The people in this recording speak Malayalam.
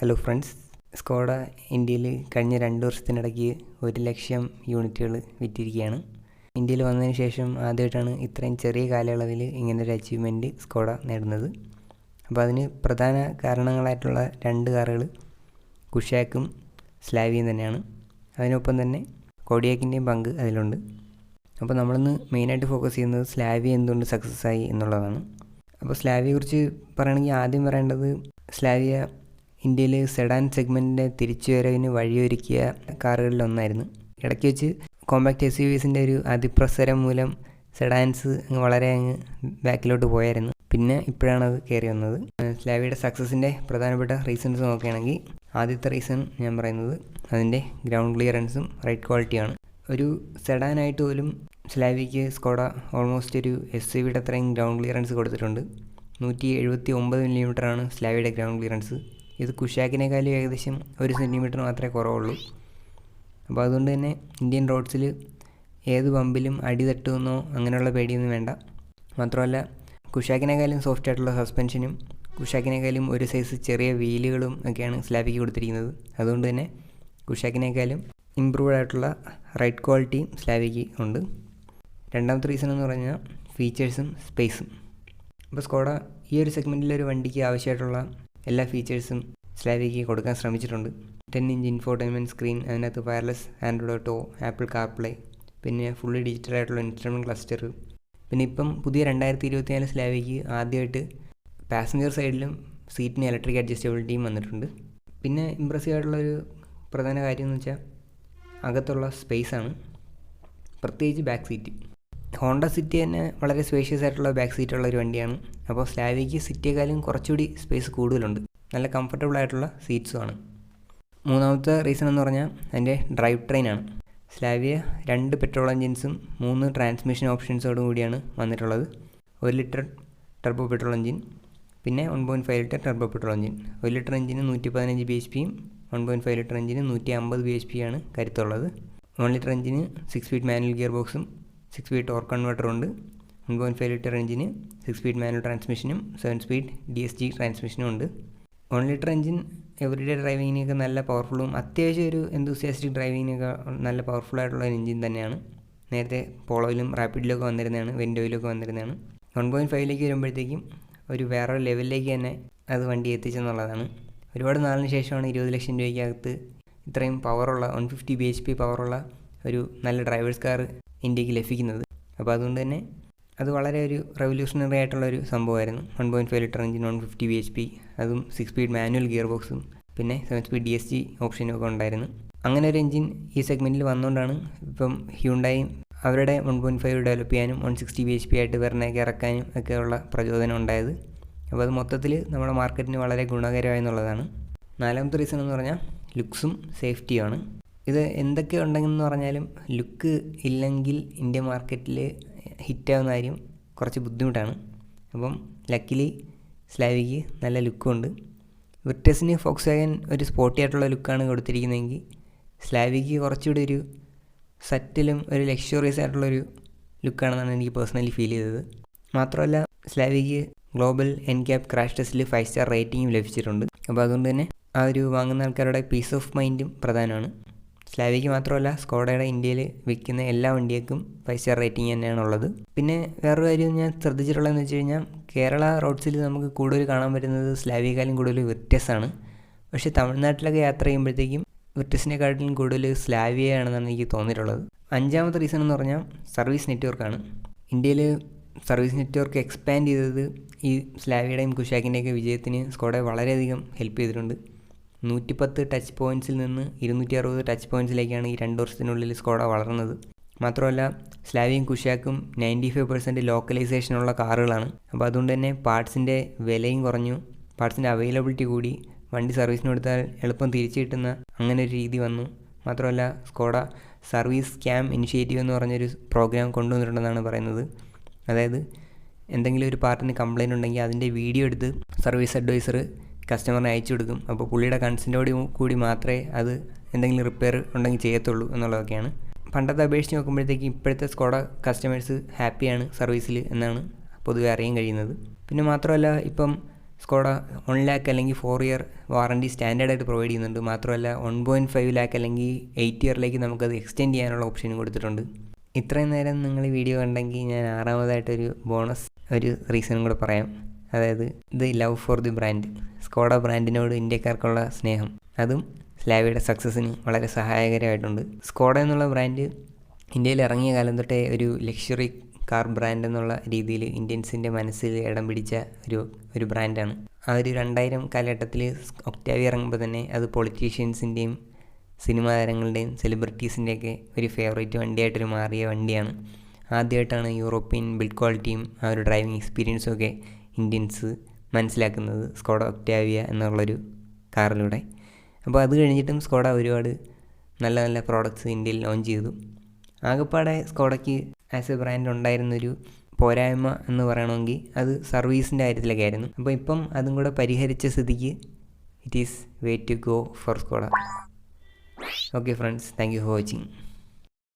ഹലോ ഫ്രണ്ട്സ് സ്കോഡ ഇന്ത്യയിൽ കഴിഞ്ഞ രണ്ട് വർഷത്തിനിടയ്ക്ക് ഒരു ലക്ഷം യൂണിറ്റുകൾ വിറ്റിരിക്കുകയാണ്. ഇന്ത്യയിൽ വന്നതിന് ശേഷം ആദ്യമായിട്ടാണ് ഇത്രയും ചെറിയ കാലയളവിൽ ഇങ്ങനൊരു അച്ചീവ്മെന്റ് സ്കോഡ നേടുന്നത്. അപ്പോൾ അതിന് പ്രധാന കാരണങ്ങളായിട്ടുള്ള രണ്ട് കാറുകൾ കുഷാക്കും സ്ലാവിയും തന്നെയാണ്. അതിനൊപ്പം തന്നെ കൊടിയാക്കിന്റെയും പങ്ക് അതിലുണ്ട്. അപ്പോൾ നമ്മളിന്ന് മെയിനായിട്ട് ഫോക്കസ് ചെയ്യുന്നത് സ്ലാവി എന്തുകൊണ്ട് സക്സസ് ആയി എന്നുള്ളതാണ്. അപ്പോൾ സ്ലാവിയെക്കുറിച്ച് പറയുകയാണെങ്കിൽ ആദ്യം പറയേണ്ടത് സ്ലാവിയ ഇന്ത്യയിൽ സെഡാൻ സെഗ്മെന്റിന്റെ തിരിച്ചുവരവിന് വഴിയൊരുക്കിയ കാറുകളിലൊന്നായിരുന്നു. ഇടയ്ക്ക് വെച്ച് കോമ്പാക്ട് എസ് യു വിസിന്റെ ഒരു അതിപ്രസരം മൂലം സെഡാൻസ് വളരെ അങ്ങ് ബാക്കിലോട്ട് പോയായിരുന്നു. പിന്നെ ഇപ്പോഴാണ് അത് കയറി വന്നത്. സ്ലാവിയുടെ സക്സസിന്റെ പ്രധാനപ്പെട്ട റീസൺസ് നോക്കുകയാണെങ്കിൽ ആദ്യത്തെ റീസൺ ഞാൻ പറയുന്നത് അതിന്റെ ഗ്രൗണ്ട് ക്ലിയറൻസും റൈറ്റ് ക്വാളിറ്റിയാണ് ഒരു സെഡാനായിട്ട് പോലും സ്ലാവിക്ക് സ്കോഡ ഓൾമോസ്റ്റ് ഒരു എസ് യു വിയുടെ അത്രയും ഗ്രൗണ്ട് ക്ലിയറൻസ് കൊടുത്തിട്ടുണ്ട്. നൂറ്റി എഴുപത്തി ഒമ്പത് മില്ലിമീറ്ററാണ് സ്ലാവിയുടെ ഗ്രൗണ്ട് ക്ലിയറൻസ് ഇത് കുഷാക്കിനേക്കാളും ഏകദേശം ഒരു സെന്റിമീറ്റർ മാത്രമേ കുറവുള്ളൂ. അപ്പോൾ അതുകൊണ്ട് തന്നെ ഇന്ത്യൻ റോഡ്സിൽ ഏത് പമ്പിലും അടി തട്ടുമെന്നോ അങ്ങനെയുള്ള പേടിയൊന്നും വേണ്ട. മാത്രമല്ല കുഷാക്കിനേക്കാളും സോഫ്റ്റ് ആയിട്ടുള്ള സസ്പെൻഷനും കുഷാക്കിനേക്കാളും ഒരു സൈസ് ചെറിയ വീലുകളും ഒക്കെയാണ് സ്ലാബിക്ക് കൊടുത്തിരിക്കുന്നത്. അതുകൊണ്ട് തന്നെ കുഷാക്കിനേക്കാളും ഇമ്പ്രൂവ്ഡ് ആയിട്ടുള്ള റൈഡ് ക്വാളിറ്റിയും സ്ലാബിക്ക് ഉണ്ട്. രണ്ടാമത്തെ റീസൺ എന്ന് പറഞ്ഞാൽ ഫീച്ചേഴ്സും സ്പേസും അപ്പോൾ സ്കോഡ ഈ ഒരു സെഗ്മെന്റിലെ ഒരു വണ്ടിക്ക് ആവശ്യമായിട്ടുള്ള എല്ലാ ഫീച്ചേഴ്സും സ്ലാവിക്ക് കൊടുക്കാൻ ശ്രമിച്ചിട്ടുണ്ട്. ടെൻ ഇഞ്ച് ഇൻഫോർടൈൻമെന്റ് സ്ക്രീൻ അതിനകത്ത് wireless Android Auto Apple CarPlay പിന്നെ ഫുള്ളി ഡിജിറ്റൽ ആയിട്ടുള്ള ഇൻസ്ട്രുമെന്റ് ക്ലസ്റ്റർ പിന്നെ ഇപ്പം പുതിയ രണ്ടായിരത്തി ഇരുപത്തിനാല് സ്ലാവിക്ക് ആദ്യമായിട്ട് പാസഞ്ചർ സൈഡിലും സീറ്റിന് ഇലക്ട്രിക് അഡ്ജസ്റ്റബിലിറ്റിയും വന്നിട്ടുണ്ട്. പിന്നെ ഇമ്പ്രസീവ് ആയിട്ടുള്ളൊരു പ്രധാന കാര്യം എന്ന് വെച്ചാൽ അകത്തുള്ള സ്പേസാണ് പ്രത്യേകിച്ച് ബാക്ക് സീറ്റ് ഹോണ്ട സിറ്റി തന്നെ വളരെ സ്പേഷ്യസ് ആയിട്ടുള്ള ബാക്ക് സീറ്റുള്ള ഒരു വണ്ടിയാണ്. അപ്പോൾ സ്ലാവിക്ക് സിറ്റിയെക്കാളും കുറച്ചുകൂടി സ്പേസ് കൂടുതലുണ്ട്. നല്ല കംഫർട്ടബിൾ ആയിട്ടുള്ള സീറ്റ്സുമാണ് മൂന്നാമത്തെ റീസൺ എന്ന് പറഞ്ഞാൽ അതിന്റെ ഡ്രൈവ് ട്രെയിനാണ് സ്ലാവിയ രണ്ട് പെട്രോൾ എഞ്ചിൻസും മൂന്ന് ട്രാൻസ്മിഷൻ ഓപ്ഷൻസോടും കൂടിയാണ് വന്നിട്ടുള്ളത്. ഒരു ലിറ്റർ ടർബോ പെട്രോൾ എഞ്ചിൻ പിന്നെ one point five litre turbo petrol engine ഒരു ലിറ്റർ എഞ്ചിന് നൂറ്റി പതിനഞ്ച് ബി എച്ച് പിയും വൺ പോയിന്റ് ഫൈവ് ലിറ്റർ എഞ്ചിന് നൂറ്റി അമ്പത് ബി എച്ച് പി ആണ് കരുത്തുള്ളത്. വൺ ലിറ്റർ എഞ്ചിന് സിക്സ് ഫീറ്റ് മാനുവൽ ഗിയർ ബോക്സും സിക്സ് ഫീറ്റ് ടോർക്ക് കൺവേർട്ടറും ഉണ്ട്. വൺ പോയിന്റ് ഫൈവ് ലിറ്റർ എഞ്ചിന് six speed manual ട്രാൻസ്മിഷനും seven speed D S G ട്രാൻസ്മിഷനും ഉണ്ട്. വൺ ലിറ്റർ എഞ്ചിൻ എവറിഡേ ഡ്രൈവിങ്ങിനൊക്കെ നല്ല പവർഫുള്ളും അത്യാവശ്യം ഒരു എന്തൂസിയാസ്റ്റിക് ഡ്രൈവിങ്ങിനൊക്കെ നല്ല പവർഫുൾ ആയിട്ടുള്ള ഒരു എഞ്ചിൻ തന്നെയാണ്. നേരത്തെ പോളോയിലും റാപ്പിഡിലൊക്കെ വന്നിരുന്നതാണ് വെൻഡോയിലൊക്കെ വന്നിരുന്നതാണ്. വൺ പോയിന്റ് ഫൈവിലേക്ക് വരുമ്പോഴത്തേക്കും ഒരു വേറെ ലെവലിലേക്ക് തന്നെ അത് വണ്ടി എത്തിച്ചെന്നുള്ളതാണ്. ഒരുപാട് നാളിന് ശേഷമാണ് ഇരുപത് ലക്ഷം രൂപയ്ക്കകത്ത് ഇത്രയും പവറുള്ള one fifty B H P പവറുള്ള ഒരു നല്ല ഡ്രൈവേഴ്സ് കാർ ഇന്ത്യയ്ക്ക് ലഭിക്കുന്നത്. അപ്പോൾ അതുകൊണ്ട് തന്നെ അത് വളരെ ഒരു റെവല്യൂഷണറി ആയിട്ടുള്ള ഒരു സംഭവമായിരുന്നു. One point five litre engine one fifty B H P അതും സിക്സ് സ്പീഡ് മാനുവൽ ഗിയർ ബോക്സും പിന്നെ seven speed D S G ഓപ്ഷനും ഒക്കെ ഉണ്ടായിരുന്നു. അങ്ങനെ ഒരു എഞ്ചിൻ ഈ സെഗ്മെന്റിൽ വന്നുകൊണ്ടാണ് ഇപ്പം ഹ്യൂണ്ടായും അവരുടെ വൺ പോയിന്റ് ഫൈവ് ഡെവലപ്പ് ചെയ്യാനും one sixty B H P ആയിട്ട് വെറുതെയൊക്കെ ഇറക്കാനും ഒക്കെയുള്ള പ്രചോദനം ഉണ്ടായത്. അപ്പോൾ അത് മൊത്തത്തിൽ നമ്മുടെ മാർക്കറ്റിന് വളരെ ഗുണകരമായി എന്നുള്ളതാണ്. നാലാമത്തെ റീസൺ എന്ന് പറഞ്ഞാൽ ലുക്സും സേഫ്റ്റിയുമാണ് ഇത് എന്തൊക്കെ ഉണ്ടെന്ന് പറഞ്ഞാലും ലുക്ക് ഇല്ലെങ്കിൽ ഇന്ത്യൻ മാർക്കറ്റിൽ ഹിറ്റാവുന്ന കാര്യം കുറച്ച് ബുദ്ധിമുട്ടാണ്. അപ്പം ലക്കിലി സ്ലാവിക്ക് നല്ല ലുക്കുണ്ട്. വിർട്ടസിന് ഫോക്സ് വാഗൻ ഒരു സ്പോർട്ടി ആയിട്ടുള്ള ലുക്കാണ് കൊടുത്തിരിക്കുന്നതെങ്കിൽ സ്ലാവിക്ക് കുറച്ചുകൂടി ഒരു സറ്റിലും ഒരു ലക്ഷറിയസ് ആയിട്ടുള്ളൊരു ലുക്കാണെന്നാണ് എനിക്ക് പേഴ്സണലി ഫീൽ ചെയ്തത്. മാത്രമല്ല സ്ലാവിക്ക് ഗ്ലോബൽ എൻ ക്യാപ് ക്രാഷ് ടെസ്റ്റിൽ ഫൈവ് സ്റ്റാർ റേറ്റിംഗും ലഭിച്ചിട്ടുണ്ട്. അപ്പോൾ അതുകൊണ്ട് തന്നെ ആ ഒരു വാങ്ങുന്ന ആൾക്കാരുടെ പീസ് ഓഫ് മൈൻഡും പ്രധാനമാണ്. സ്ലാവിക്ക് മാത്രമല്ല സ്കോഡയുടെ ഇന്ത്യയിൽ വിൽക്കുന്ന എല്ലാ വണ്ടികൾക്കും ഫൈവ് സ്റ്റാർ റേറ്റിംഗ് തന്നെയാണ് ഉള്ളത്. പിന്നെ വേറൊരു കാര്യം ഞാൻ ശ്രദ്ധിച്ചിട്ടുള്ളതെന്ന് വെച്ച് കഴിഞ്ഞാൽ കേരള റോഡ്സിൽ നമുക്ക് കൂടുതൽ കാണാൻ പറ്റുന്നത് സ്ലാവിക്കാലും കൂടുതൽ വിർട്ടസാണ് പക്ഷേ തമിഴ്നാട്ടിലൊക്കെ യാത്ര ചെയ്യുമ്പോഴത്തേക്കും വിർട്ടസിനെക്കാട്ടിലും കൂടുതൽ സ്ലാവിയാണെന്നാണ് എനിക്ക് തോന്നിയിട്ടുള്ളത്. അഞ്ചാമത്തെ റീസൺ എന്ന് പറഞ്ഞാൽ സർവീസ് നെറ്റ്വർക്കാണ് ഇന്ത്യയിൽ സർവീസ് നെറ്റ്വർക്ക് എക്സ്പാൻഡ് ചെയ്തത് ഈ സ്ലാവിയുടെയും കുഷാക്കിന്റെയൊക്കെ വിജയത്തിന് സ്കോഡ വളരെയധികം ഹെൽപ്പ് ചെയ്തിട്ടുണ്ട്. നൂറ്റിപ്പത്ത് ടച്ച് പോയിന്റ്സിൽ നിന്ന് ഇരുന്നൂറ്റി അറുപത് ടച്ച് പോയിന്റ്സിലേക്കാണ് ഈ രണ്ട് വർഷത്തിനുള്ളിൽ സ്കോഡ വളർന്നത്. മാത്രമല്ല സ്ലാവിയും കുഷാക്കും നയന്റി ഫൈവ് പെർസെന്റ് ലോക്കലൈസേഷനുള്ള കാറുകളാണ്. അപ്പോൾ അതുകൊണ്ട് തന്നെ പാർട്സിന്റെ വിലയും കുറഞ്ഞു. പാർട്സിന്റെ അവൈലബിലിറ്റി കൂടി. വണ്ടി സർവീസിന് കൊടുത്താൽ എളുപ്പം തിരിച്ചു കിട്ടുന്ന അങ്ങനെ ഒരു രീതി വന്നു. മാത്രമല്ല സ്കോഡ സർവീസ് സ്കാം ഇനിഷ്യേറ്റീവ് എന്ന് പറഞ്ഞൊരു പ്രോഗ്രാം കൊണ്ടുവന്നിട്ടുണ്ടെന്നാണ് പറയുന്നത്. അതായത് എന്തെങ്കിലും ഒരു പാർട്ടിന് കംപ്ലയിന്റ് ഉണ്ടെങ്കിൽ അതിന്റെ വീഡിയോ എടുത്ത് സർവീസ് അഡ്വൈസർ കസ്റ്റമറിന് അയച്ചു കൊടുക്കും. അപ്പോൾ പുള്ളിയുടെ കൺസെന്റോട് കൂടി മാത്രമേ അത് എന്തെങ്കിലും റിപ്പയർ ഉണ്ടെങ്കിൽ ചെയ്യത്തുള്ളൂ എന്നുള്ളതൊക്കെയാണ്. പണ്ടത്തെ അപേക്ഷിച്ച് നോക്കുമ്പോഴത്തേക്ക് ഇപ്പോഴത്തെ സ്കോഡ കസ്റ്റമേഴ്സ് ഹാപ്പിയാണ് സർവീസിൽ എന്നാണ് പൊതുവെ അറിയാൻ കഴിയുന്നത്. പിന്നെ മാത്രമല്ല ഇപ്പം സ്കോഡ വൺ ലാക്ക് അല്ലെങ്കിൽ ഫോർ ഇയർ വാറണ്ടി സ്റ്റാൻഡേർഡായിട്ട് പ്രൊവൈഡ് ചെയ്യുന്നുണ്ട്. മാത്രമല്ല വൺ പോയിന്റ് ഫൈവ് ലാക്ക് അല്ലെങ്കിൽ എയ്റ്റ് ഇയറിലേക്ക് നമുക്കത് എക്സ്റ്റെൻഡ് ചെയ്യാനുള്ള ഓപ്ഷനും കൊടുത്തിട്ടുണ്ട്. ഇത്രയും നേരം നിങ്ങൾ വീഡിയോ കണ്ടെങ്കിൽ ഞാൻ ആറാമതായിട്ടൊരു ബോണസ് ഒരു റീസണും കൂടെ പറയാം. അതായത് the love for the brand Skoda ബ്രാൻഡിനോട് ഇന്ത്യക്കാർക്കുള്ള സ്നേഹം. അതും സ്ലാവിയുടെ സക്സസ്സിന് വളരെ സഹായകരമായിട്ടുണ്ട്. സ്കോഡ എന്നുള്ള ബ്രാൻഡ് ഇന്ത്യയിൽ ഇറങ്ങിയ കാലം തൊട്ടേ ഒരു ലക്ഷറി കാർ ബ്രാൻഡ് എന്നുള്ള രീതിയിൽ ഇന്ത്യൻസിന്റെ മനസ്സിൽ ഇടം പിടിച്ച ഒരു ഒരു ബ്രാൻഡാണ്. ആ ഒരു രണ്ടായിരം കാലഘട്ടത്തിൽ ഒക്ടാവി ഇറങ്ങുമ്പോൾ തന്നെ അത് പൊളിറ്റീഷ്യൻസിന്റെയും സിനിമാ താരങ്ങളുടെയും സെലിബ്രിറ്റീസിന്റെയൊക്കെ ഒരു ഫേവറേറ്റ് വണ്ടിയായിട്ടൊരു മാറിയ വണ്ടിയാണ്. ആദ്യമായിട്ടാണ് യൂറോപ്യൻ ബിൽഡ് ക്വാളിറ്റിയും ആ ഒരു ഡ്രൈവിംഗ് എക്സ്പീരിയൻസും ഒക്കെ ഇന്ത്യൻസ് മനസ്സിലാക്കുന്നത് സ്കോഡ ഒക്ടാവിയ എന്നുള്ളൊരു കാറിലൂടെ. അപ്പോൾ അത് കഴിഞ്ഞിട്ടും സ്കോഡ ഒരുപാട് നല്ല നല്ല പ്രോഡക്റ്റ്സ് ഇന്ത്യയിൽ ലോഞ്ച് ചെയ്തു. ആകെപ്പാടെ സ്കോഡയ്ക്ക് ആസ് എ ബ്രാൻഡ് ഉണ്ടായിരുന്നൊരു പോരായ്മ എന്ന് പറയണമെങ്കിൽ അത് സർവീസിന്റെ കാര്യത്തിലൊക്കെ ആയിരുന്നു അപ്പോൾ ഇപ്പം അതും കൂടെ പരിഹരിച്ച സ്ഥിതിക്ക് it is way to go for Skoda. Okay friends thank you for watching